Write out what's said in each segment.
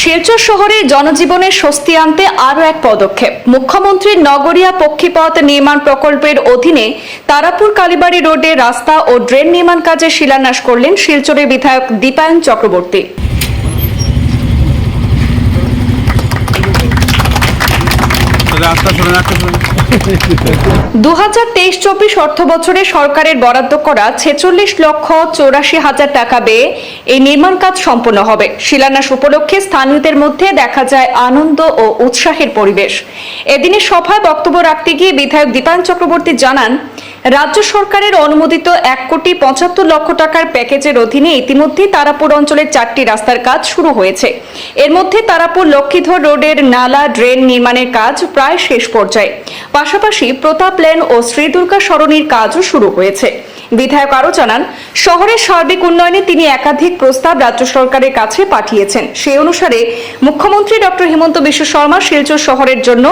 শিলচর শহরে জনজীবনে স্বস্তি আনতে আরও এক পদক্ষেপ। মুখ্যমন্ত্রীর নগরিয়া পক্ষীপথ নির্মাণ প্রকল্পের অধীনে তারাপুর কালীবাড়ি রোডে রাস্তা ও ড্রেন নির্মাণ কাজে শিলান্যাস করলেন শিলচরের বিধায়ক দীপায়ন চক্রবর্তী। রাস্তা দু হাজার তেইশ চব্বিশ অর্থ বছরে সরকারের বরাদ্দ করা ছেচল্লিশ লক্ষ চৌরাশি হাজার টাকা ব্যয়ে এই নির্মাণ কাজ সম্পন্ন হবে। শিলান্যাস উপলক্ষে স্থানীয়দের মধ্যে দেখা যায় আনন্দ ও উৎসাহের পরিবেশ। এদিনে সভায় বক্তব্য রাখতে গিয়ে বিধায়ক দীপায়ন চক্রবর্তী জানান, রাজ্য সরকারের অনুমোদিত এক কোটি পঁচাত্তর লক্ষ টাকার প্যাকেজের অধীনে ইতিমধ্যেই তারাপুর অঞ্চলের চারটি রাস্তার কাজ শুরু হয়েছে। এর মধ্যে তারাপুর লক্ষ্মীধর রোডের নালা ড্রেন নির্মাণের কাজ প্রায় শেষ পর্যায়ে। পাশাপাশি প্রতাপ লেন ও শ্রী দুর্গা সরণির কাজও শুরু হয়েছে। বিধায়ক আরও জানান, শহরের সার্বিক উন্নয়নে তিনি একাধিক প্রস্তাব রাজ্য সরকারের কাছে পাঠিয়েছেন। সেই অনুসারে মুখ্যমন্ত্রী ডক্টর হেমন্ত বিশ্ব শর্মা শিলচর শহরের জন্য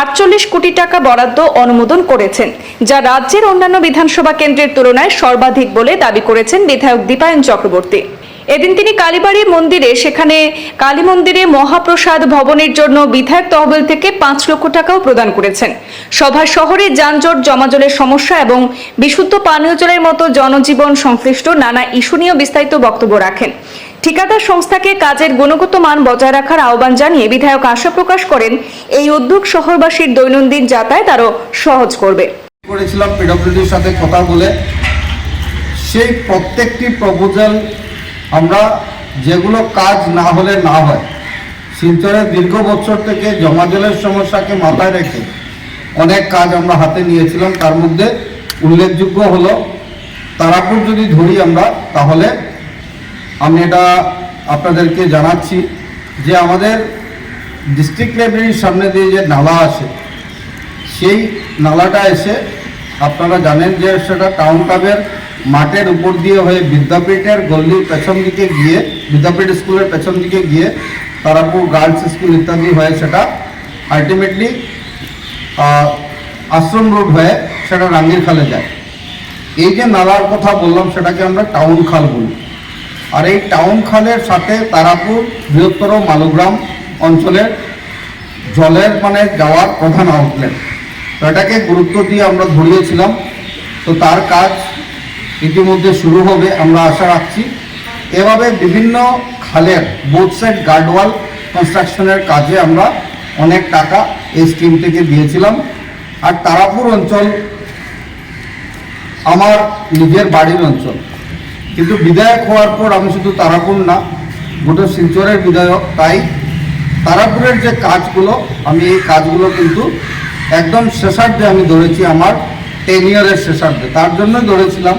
আটচল্লিশ কোটি টাকা বরাদ্দ অনুমোদন করেছেন, যা রাজ্যের অন্যান্য বিধানসভা কেন্দ্রের তুলনায় সর্বাধিক বলে দাবি করেছেন বিধায়ক দীপায়ন চক্রবর্তী। এদিন তিনি কালীবাড়ি মন্দিরে, সেখানে কালী মন্দিরে মহাপ্রসাদ ভবনের জন্য বিধায়ক তহবিল থেকে পাঁচ লক্ষ টাকাও প্রদান করেছেন। সভায় শহরে যানজট জমাজলের সমস্যা এবং বিশুদ্ধ পানীয় জলের মতো জনজীবন সংশ্লিষ্ট নানা ইস্যু নিয়েও বিস্তারিত বক্তব্য রাখেন। ঠিকাদার সংস্থাকে কাজের গুণগত মান বজায় রাখার আহ্বান জানিয়ে বিধায়ক আশা প্রকাশ করেন, এই উদ্যোগ শহরবাসীর দৈনন্দিন যাতায়াত আরও সহজ করবে। করেছিলাম পিডব্লিউডির সাথে কথা বলে। সেই প্রত্যেকটি প্রপোজাল আমরা যেগুলো কাজ না হলে না হয় শিলচরের দীর্ঘ বছর থেকে জমা জলের সমস্যাকে মাথায় রেখে অনেক কাজ আমরা হাতে নিয়েছিলাম। তার মধ্যে উল্লেখযোগ্য হলো, তারাপুর যদি ধরি আমরা, তাহলে আমি এটা আপনাদেরকে জানাচ্ছি যে আমাদের ডিস্ট্রিক্ট লাইব্রেরির সামনে দিয়ে যে নালা আছে, সেই নালাটা এসে আপনারা জানেন যে সেটা টাউন ক্লাবের মাঠের উপর দিয়ে হয়ে বিদ্যাপীঠের গল্লির পেছন দিকে গিয়ে, বিদ্যাপীঠ স্কুলের পেছন দিকে গিয়ে তারাপুর গার্লস স্কুল ইত্যাদি হয়ে সেটা আলটিমেটলি আশ্রম রোড হয়ে সেটা রাঙ্গির খালে যায়। এই যে নালার কথা বললাম সেটাকে আমরা টাউন খাল বলি। আর এই টাউন খালের সাথে তারাপুর বৃহত্তর মালুগ্রাম অঞ্চলের জলের মানে যাওয়ার প্রধান আউটলেট তো এটাকে গুরুত্ব দিয়ে আমরা ধরিয়েছিলাম। তো তার কাজ ইতিমধ্যে শুরু হবে, আমরা আশা রাখছি। এভাবে বিভিন্ন খালের বোথ সাইড গার্ডওয়াল কনস্ট্রাকশনের কাজে আমরা অনেক টাকা এই স্কিম থেকে দিয়েছিলাম। আর তারাপুর অঞ্চল আমার নিজের বাড়ির অঞ্চল। কিন্তু বিধায়ক হওয়ার পর আমি শুধু তারাপুর না, গোটা শিলচরের বিধায়ক, তাই তারাপুরের যে কাজগুলো, আমি এই কাজগুলো কিন্তু একদম শেষার্ধে আমি ধরেছি আমার টেন ইয়ারের শেষার্ধে। তার জন্য ধরেছিলাম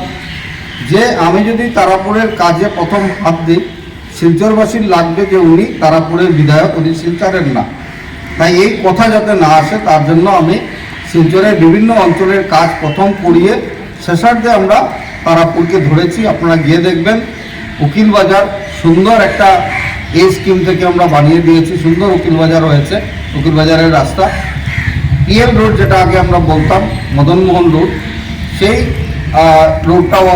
যে আমি যদি তারাপুরের কাজে প্রথম হাত দিই, শিলচরবাসীর লাগবে যে উনি তারাপুরের বিধায়ক, উনি শিলচরের না। তাই এই কথা যাতে না আসে, তার জন্য আমি শিলচরের বিভিন্ন অঞ্চলের কাজ প্রথম করিয়ে শেষার্ধে আমরা তারাপুরকে ধরেছি। আপনারা গিয়ে দেখবেন, উকিল বাজার সুন্দর একটা এই স্কিম থেকে আমরা বানিয়ে দিয়েছি। সুন্দর উকিল বাজার হয়েছে, উকিল বাজারের রাস্তা। পিএল রোড যেটা আগে আমরা বলতাম, মদনমোহন রোড। সেই রোডটাও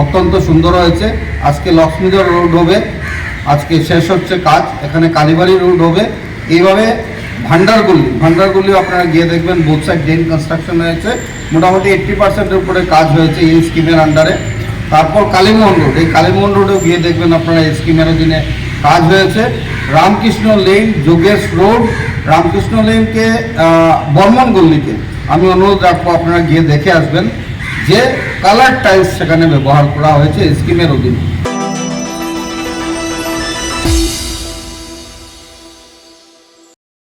অত্যন্ত সুন্দর হয়েছে। আজকে লক্ষ্মীধর রোড হবে আজকে শেষ হচ্ছে কাজ। এখানে কালীবাড়ি রোড হবে এইভাবে ভান্ডারগুলি ভান্ডারগুলি আপনারা গিয়ে দেখবেন বোথ সাইড ড্রেন কনস্ট্রাকশন হয়েছে। মোটামুটি এইট্টি পার্সেন্টের উপরে কাজ হয়েছে এই স্কিমের আন্ডারে তারপর কালীমোহন রোড এই কালীমোহন রোডেও গিয়ে দেখবেন আপনারা এই স্কিমের অধীনে কাজ হয়েছে। রামকৃষ্ণ লেন যোগেশ রোড রামকৃষ্ণ লেনকে বর্মন আমি অনুরোধ রাখব আপনারা গিয়ে দেখে আসবেন। যে কালার টাইলস সেখানে ব্যবহার করা হয়েছে স্কিমের অধীনে।